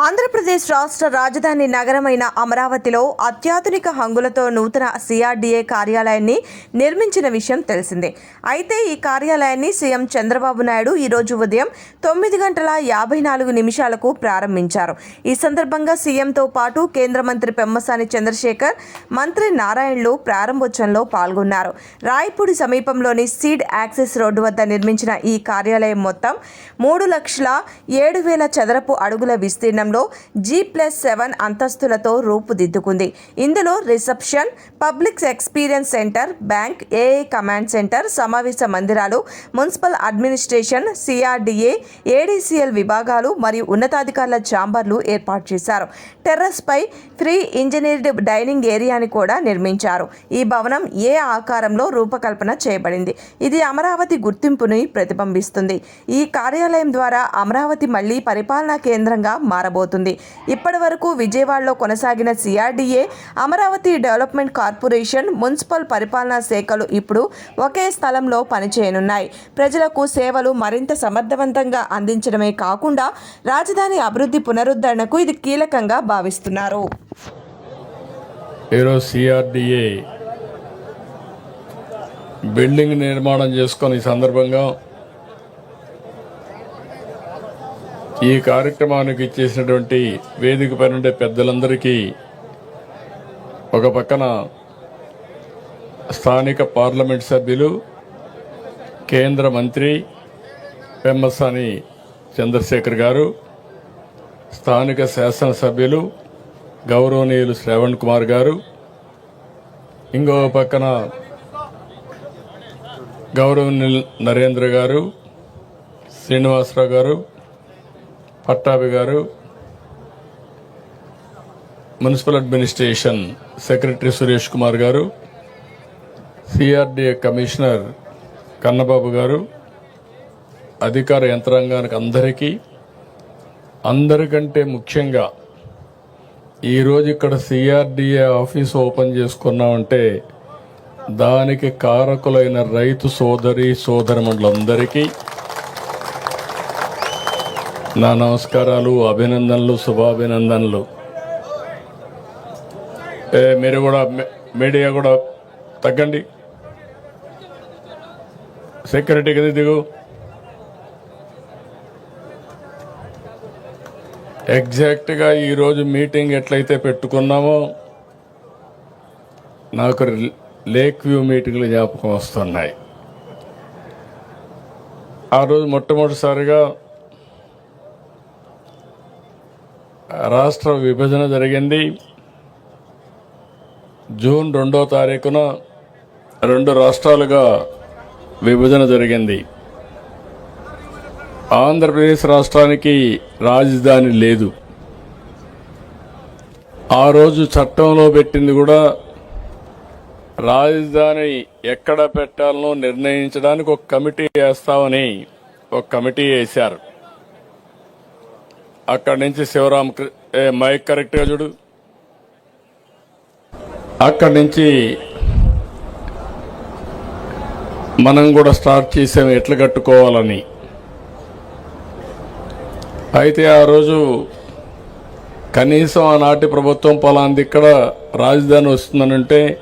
ఆంధ్రప్రదేశ్ రాష్ట్ర రాజధాని నగరమైన అమరావతిలో అత్యాధునిక హంగులతో నూతన సిఆర్డీఏ కార్యాలయాన్ని నిర్మించిన విషయం తెలిసిందే. అయితే ఈ కార్యాలయాన్ని సీఎం చంద్రబాబు నాయుడు ఈరోజు ఉదయం తొమ్మిది గంటల యాభై నాలుగు నిమిషాలకు ప్రారంభించారు. ఈ సందర్భంగా సీఎంతో పాటు కేంద్ర మంత్రి పెమ్మసాని చంద్రశేఖర్ మంత్రి నారాయణలు ప్రారంభోత్సవంలో పాల్గొన్నారు. రాయపూడి సమీపంలోని సీడ్ యాక్సెస్ రోడ్డు వద్ద నిర్మించిన ఈ కార్యాలయం మొత్తం మూడు లక్షల ఏడు వేల చదరపు అడుగుల విస్తీర్ణం విస్తీర్ణంలో జీ ప్లస్ సెవెన్ అంతస్తులతో రూపుదిద్దుకుంది. ఇందులో reception public experience centre bank ఏఏ కమాండ్ సెంటర్ సమావేశ మందిరాలు మున్సిపల్ అడ్మినిస్ట్రేషన్ సిఆర్డీఏ ఏడీసీఎల్ విభాగాలు మరియు ఉన్నతాధికారుల ఛాంబర్లు ఏర్పాటు చేశారు. టెర్రస్పై ఫ్రీ ఇంజనీర్డ్ డైనింగ్ ఏరియాని కూడా నిర్మించారు. ఈ భవనం ఏ ఆకారంలో రూపకల్పన చేయబడింది? ఇది అమరావతి గుర్తింపుని ప్రతిబింబిస్తుంది. ఈ కార్యాలయం ద్వారా అమరావతి మళ్ళీ పరిపాలనా కేంద్రంగా మారబోతుంది. ఇప్పటి వరకు విజయవాడలో కొనసాగిన CRDA Amaravati development corporation municipal పరిపాలనా శాఖలు ఇప్పుడు ఒకే స్థలంలో పనిచేయనున్నాయి. ప్రజలకు సేవలు మరింత సమర్థవంతంగా అందించడమే కాకుండా రాజధాని అభివృద్ధి పునరుద్ధరణకు ఇది కీలకంగా భావిస్తున్నారు. ఈరోజు సిఆర్డిఏ బిల్డింగ్ నిర్మాణం చేసుకొని ఈ సందర్భంగా ఈ కార్యక్రమానికి ఇచ్చేసినటువంటి వేదిక పైన ఉండే పెద్దలందరికీ ఒక పక్కన స్థానిక పార్లమెంట్ సభ్యులు కేంద్ర మంత్రి పెమ్మసాని చంద్రశేఖర్ గారు స్థానిక శాసనసభ్యులు గౌరవనీయులు శ్రవణ్ కుమార్ గారు ఇంకో పక్కన గౌరవనీయులు నరేంద్ర గారు శ్రీనివాసరావు గారు పట్టాభి గారు municipal administration secretary Suresh Kumar గారు సిఆర్డీఏ కమిషనర్ కన్నబాబు గారు అధికార యంత్రాంగానికి అందరికీ అందరికంటే ముఖ్యంగా ఈరోజు ఇక్కడ సిఆర్డీఏ ఆఫీస్ ఓపెన్ చేసుకున్నామంటే దానికి కారకులైన రైతు సోదరి సోదరములందరికీ నా నమస్కారాలు అభినందనలు శుభాభినందనలు. ఏ, మీరు కూడా మీడియా కూడా తగ్గండి. సెక్యూరిటీ కదా దిగు. ఎగ్జాక్ట్గా ఈరోజు మీటింగ్ ఎట్లయితే పెట్టుకున్నామో నాకు లేక్ వ్యూ మీటింగ్లు జ్ఞాపకం వస్తున్నాయి. ఆ రోజు మొట్టమొదటిసారిగా రాష్ట్ర విభజన జరిగింది. జూన్ రెండో తారీఖున రెండు రాష్ట్రాలుగా విభజన జరిగింది. ఆంధ్రప్రదేశ్ రాష్ట్రానికి రాజధాని లేదు. ఆ రోజు చట్టంలో పెట్టింది కూడా రాజధాని ఎక్కడ పెట్టాలనో నిర్ణయించడానికి ఒక కమిటీ వేస్తామని ఒక కమిటీ వేశారు. అక్కడి నుంచి శివరామ ఏ మైక్ కరెక్ట్గా చూడు. అక్కడి నుంచి మనం కూడా స్టార్ట్ చేసాం ఎట్లా కట్టుకోవాలని. అయితే ఆ రోజు కనీసం ఆనాటి ప్రభుత్వం పలాంది ఇక్కడ రాజధాని వస్తుందనంటే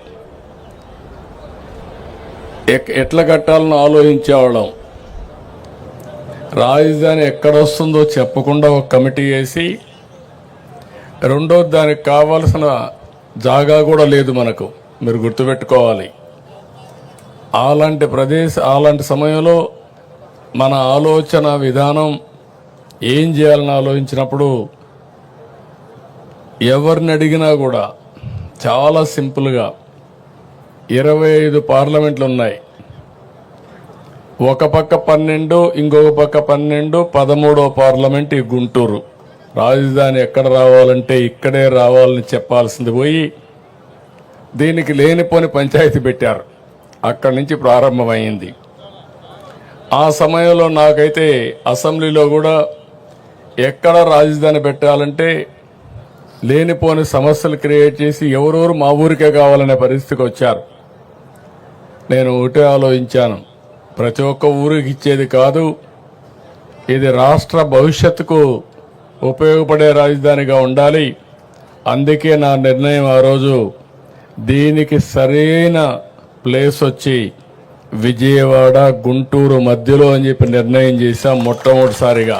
ఎక్- ఎట్లా కట్టాలని ఆలోచించేవాళ్ళం. రాజధాని ఎక్కడ వస్తుందో చెప్పకుండా ఒక కమిటీ వేసి రెండో దానికి కావాల్సిన జాగా కూడా లేదు మనకు. మీరు గుర్తుపెట్టుకోవాలి. అలాంటి ప్రదేశ అలాంటి సమయంలో మన ఆలోచన విధానం ఏం చేయాలని ఆలోచించినప్పుడు ఎవరిని అడిగినా కూడా చాలా సింపుల్గా ఇరవై ఐదు పార్లమెంట్లు ఉన్నాయి. ఒక పక్క పన్నెండు ఇంకొక పక్క పన్నెండు పదమూడో పార్లమెంట్ ఈ గుంటూరు. రాజధాని ఎక్కడ రావాలంటే ఇక్కడే రావాలని చెప్పాల్సింది పోయి దీనికి లేనిపోని పంచాయతీ పెట్టారు. అక్కడి నుంచి ప్రారంభమైంది. ఆ సమయంలో నాకైతే అసెంబ్లీలో కూడా ఎక్కడ రాజధాని పెట్టాలంటే లేనిపోని సమస్యలు క్రియేట్ చేసి ఎవరెవరు మా ఊరికే కావాలనే పరిస్థితికి వచ్చారు. నేను ఒకటే ఆలోచించాను. ప్రతి ఒక్క ఊరికి ఇచ్చేది కాదు. ఇది రాష్ట్ర భవిష్యత్తుకు ఉపయోగపడే రాజధానిగా ఉండాలి. అందుకే నా నిర్ణయం ఆ రోజు. దీనికి సరైన ప్లేస్ వచ్చి విజయవాడ గుంటూరు మధ్యలో అని చెప్పి నిర్ణయం చేశాం మొట్టమొదటిసారిగా.